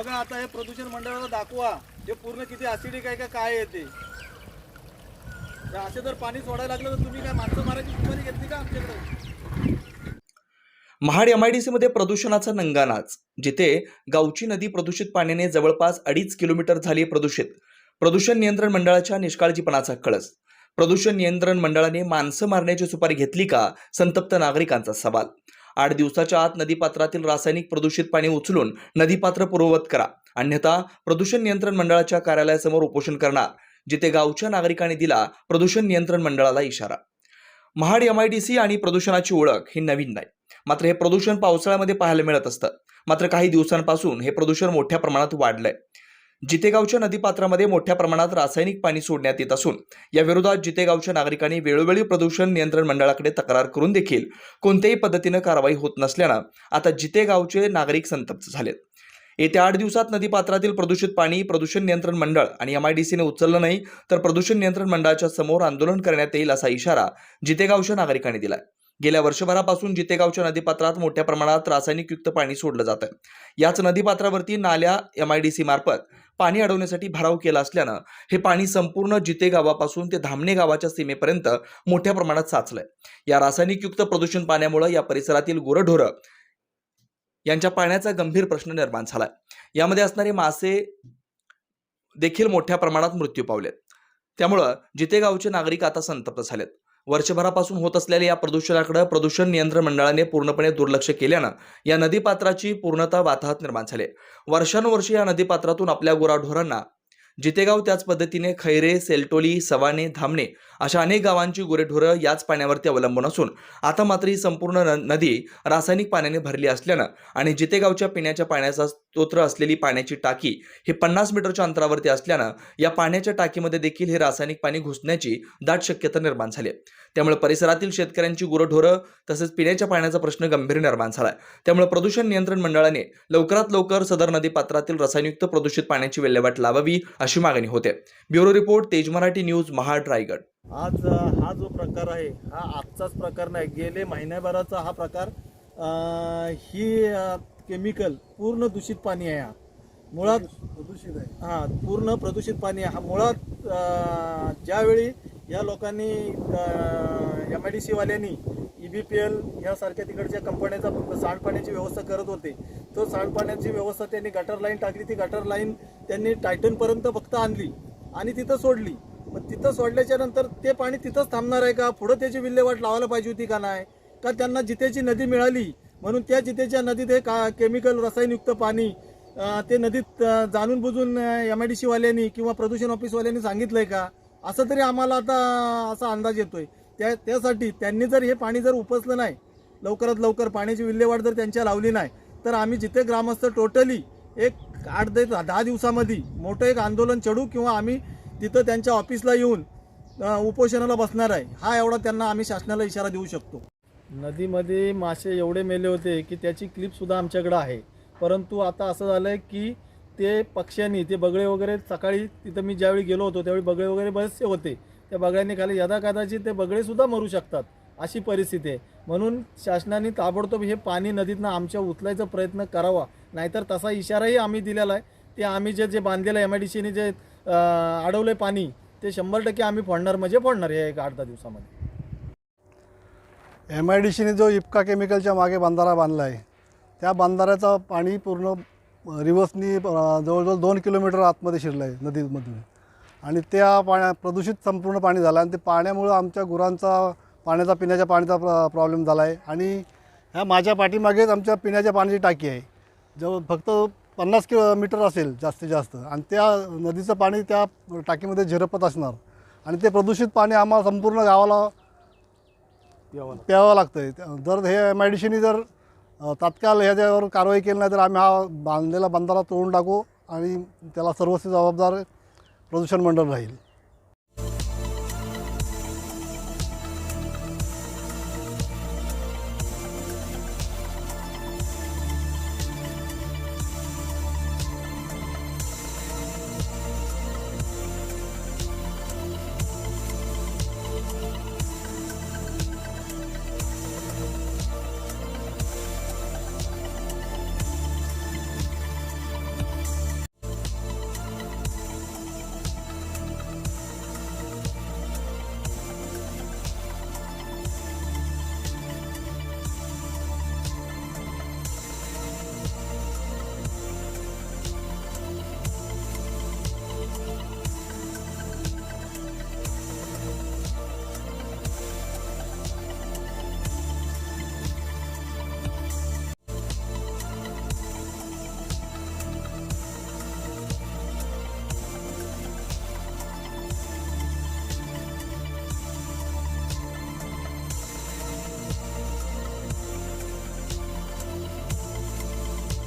बघा आता हे प्रदूषण मंडळाला दाखवा. हे पूर्ण किती ऍसिडिक आहे का काय येते असे जर पाणी सोडायला लागलं तर तुम्ही काय माणसं मारायची सुपारी घेतली का आमच्याकडे? महाड एमआयडीसीमध्ये प्रदूषणाचा नंगानाच जिथे गावची नदी प्रदूषित पाण्याने जवळपास अडीच किलोमीटर झाली प्रदूषित. प्रदूषण नियंत्रण मंडळाच्या निष्काळजीपणाचा कळस. प्रदूषण नियंत्रण मंडळाने माणसं मारण्याची सुपारी घेतली का संतप्त नागरिकांचा सवाल. आठ दिवसाच्या आत नदीपात्रातील रासायनिक प्रदूषित पाणी उचलून नदीपात्र पूर्ववत करा. अन्यथा प्रदूषण नियंत्रण मंडळाच्या कार्यालयासमोर उपोषण करणार जिथे गावच्या नागरिकांनी दिला प्रदूषण नियंत्रण मंडळाला इशारा. महाड एमआयडीसी आणि प्रदूषणाची ओळख ही नवीन नाही. मात्र हे प्रदूषण पावसाळ्यामध्ये पाहायला मिळत असतं. मात्र काही दिवसांपासून हे प्रदूषण मोठ्या प्रमाणात वाढलंय. जितेगावच्या नदीपात्रामध्ये मोठ्या प्रमाणात रासायनिक पाणी सोडण्यात येत असून या विरोधात जितेगावच्या नागरिकांनी वेळोवेळी प्रदूषण नियंत्रण मंडळाकडे तक्रार करून देखील कोणत्याही पद्धतीनं कारवाई होत नसल्यानं आता जितेगावचे नागरिक संतप्त झालेत. येत्या आठ दिवसात नदीपात्रातील प्रदूषित पाणी प्रदूषण नियंत्रण मंडळ आणि एम आय डी सीने उचललं नाही तर प्रदूषण नियंत्रण मंडळाच्या समोर आंदोलन करण्यात येईल असा इशारा जितेगावच्या नागरिकांनी दिलाय. गेल्या वर्षभरापासून जितेगावच्या नदीपात्रात मोठ्या प्रमाणात रासायनिकयुक्त पाणी सोडलं जातं याच नदीपात्रावरती नाल्या एम आय डी मार्फत पाणी अडवण्यासाठी भराव केला असल्यानं हे पाणी संपूर्ण जिते गावापासून ते धामणे गावाच्या सीमेपर्यंत मोठ्या प्रमाणात साचलंय. या रासायनिकयुक्त प्रदूषण पाण्यामुळे या परिसरातील गुरढोरं यांच्या पाण्याचा गंभीर प्रश्न निर्माण झालाय. यामध्ये असणारे मासे देखील मोठ्या प्रमाणात मृत्यू पावलेत. त्यामुळं जितेगावचे नागरिक आता संतप्त झालेत. वर्षभरापासून होत असलेल्या या प्रदूषणाकडे प्रदूषण नियंत्रण मंडळाने पूर्णपणे दुर्लक्ष केल्यानं या नदीपात्राची पूर्णतः वाताहत निर्माण झाले. वर्षानुवर्षे या नदीपात्रातून आपल्या गुराढोरांना जितेगाव त्याच पद्धतीने खैरे सेलटोली सवाने धामणे अशा अनेक गावांची गुरेढोरं याच पाण्यावरती अवलंबून असून आता मात्र ही संपूर्ण न- नदी रासायनिक पाण्याने भरली असल्यानं आणि जितेगावच्या पिण्याच्या पाण्याचा स्तोत्र असलेली पाण्याची टाकी हे पन्नास मीटरच्या अंतरावरती असल्यानं या पाण्याच्या टाकीमध्ये देखील हे रासायनिक पाणी घुसण्याची दाट शक्यता निर्माण झाली. आहे. त्यामुळे परिसरातील शेतकऱ्यांची गुरढोरं तसेच पिण्याच्या पाण्याचा प्रश्न गंभीर निर्माण झालाय. त्यामुळे प्रदूषण नियंत्रण मंडळाने लवकरात लवकर सदर नदीपात्रातील रसायनयुक्त प्रदूषित पाण्याची विल्हेवाट लावावी अशी मागणी होते. ब्युरो रिपोर्ट तेज मराठी न्यूज महाड रायगड. आज हा जो प्रकार आहे हा आजचाच प्रकार नाही. गेले महिन्याभराचा हा प्रकार ही केमिकल पूर्ण दूषित पाणी आहे हा. मुळात प्रदूषित आहे. हा पूर्ण प्रदूषित पाणी आहे हा. मुळात ज्यावेळी या लोकांनी एम आय डी सीवाल्यांनी ई बी पी एल यासारख्या तिकडच्या कंपन्याचा सांडपाण्याची व्यवस्था करत होते तो सांडपाण्याची व्यवस्था त्यांनी गटर लाईन टाकली. ती गटर लाईन त्यांनी टायटनपर्यंत फक्त आणली आणि तिथं सोडली. मग तिथं सोडल्याच्या नंतर ते पाणी तिथंच थांबणार आहे का? पुढं त्याची विल्हेवाट लावायला पाहिजे होती का नाही? का त्यांना जितेची नदी मिळाली म्हणून त्या जितेच्या नदीत हे का केमिकल रसायनयुक्त पाणी ते नदीत जाणून बुजून एम आय डी सीवाल्यांनी किंवा प्रदूषण ऑफिसवाल्यांनी सांगितलंय का? असं तरी आम्हाला आता असा अंदाज येतोय. त्या त्यासाठी त्यांनी जर हे पाणी जर उपसलं नाही लवकरात लवकर पाण्याची विल्हेवाट जर त्यांच्या लावली नाही तर आम्ही जिथे ग्रामस्थ टोटली एक आठ ते दहा दिवसामध्ये मोठं एक आंदोलन चढू किंवा आम्ही तिथं त्यांच्या ऑफिसला येऊन उपोषणाला बसणार आहे. हा एवढा त्यांना आम्ही शासनाला इशारा देऊ शकतो. नदीमध्ये मासे एवढे मेले होते की त्याची क्लिपसुद्धा आमच्याकडं आहे. परंतु आता असं झालं आहे की ते पक्ष्यांनी ते बगळे वगैरे सकाळी तिथं मी ज्यावेळी गेलो होतो त्यावेळी बगळे वगैरे बरेचसे होते. त्या बगळ्यांनी खाली यदा कदाचित ते बगळेसुद्धा मरू शकतात अशी परिस्थिती आहे. म्हणून शासनाने ताबडतोब हे पाणी नदीतनं आमच्या उचलायचा प्रयत्न करावा. नाहीतर तसा इशाराही आम्ही दिलेला आहे. ते आम्ही जे जे बांधलेलं एम आय डी सीने जे अडवलं आहे पाणी ते शंभर टक्के आम्ही फोडणार म्हणजे फोडणार हे एक आठ दहा दिवसामध्ये. एम आय डी सीने जो इपका केमिकलच्या मागे बंधारा बांधला आहे त्या बंधाऱ्याचं पाणी पूर्ण रिवर्सनी जवळजवळ दोन किलोमीटर आतमध्ये शिरलं आहे नदीमधून. आणि त्या पाण्या प्रदूषित संपूर्ण पाणी झालं आणि ते पाण्यामुळं आमच्या गुरांचा पाण्याचा पिण्याच्या पाण्याचा प्र प्रॉब्लेम झाला आहे आणि ह्या माझ्या पाठीमागेच आमच्या पिण्याच्या पाण्याची टाकी आहे. जवळ फक्त पन्नास किलोमीटर असेल जास्तीत जास्त. आणि त्या नदीचं पाणी त्या टाकीमध्ये झिरपत असणार. आणि ते प्रदूषित पाणी आम्हाला संपूर्ण गावाला प्यावं लागतं. आहे जर हे एम आय जर तात्काळ ह्याच्यावर कारवाई केली नाही तर आम्ही हा बांधलेला बंधारा तोडून टाकू आणि त्याला सर्वस्वी जबाबदार प्रदूषण मंडळ राहील.